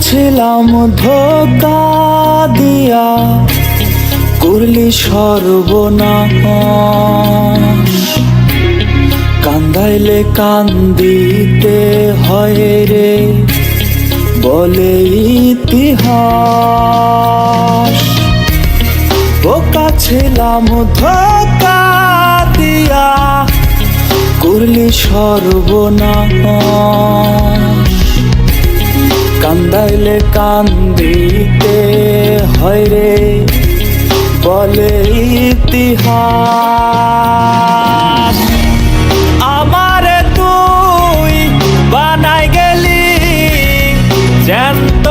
ছিলাম ধোকা দিয়া। করলি সর্বনাশ। কান্দাইলে কান্দিতে হয় রে, বলে ইতিহাস। বোকা ছিলাম ধোকা দিয়া, করলি সর্বনাশ। কান্দাইলে কান্দিতে হয় রে, বলে ইতিহাস। আমারে তুই বানাই গেলি, জ্যান্ত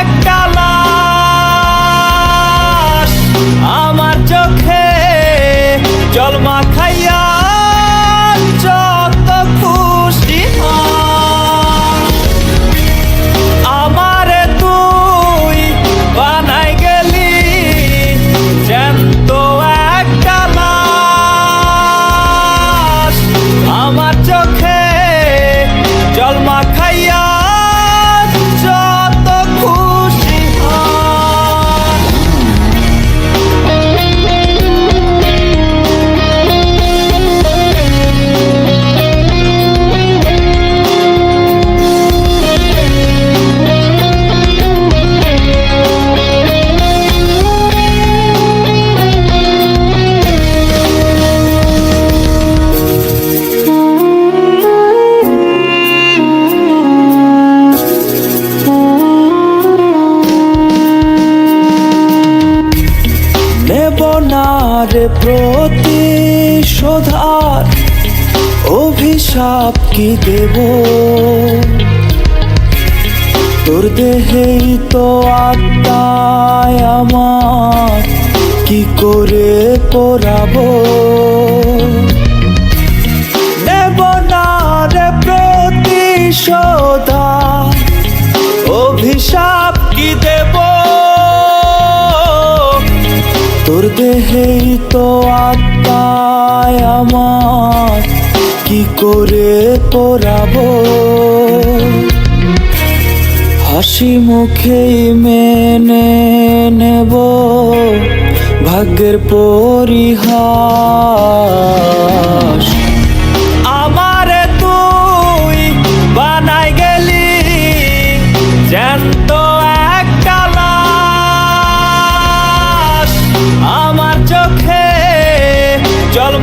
একটা লাশ। আমার চোখে জল মাখাইয়া না রে প্রতিশোধার অভিশাপ কি দেব? তোর দেহেই তো আত্মায় আমার কি করে পড়াবো? নেব না রে প্রতিশোধার অভিশাপ কি দেব? তোর দেহেই তো আত্মায় আমার কি করে পড়াবো? হাসি মুখেই মেনে নেব ভাগ্যের পরিহাস আমার চোখে জল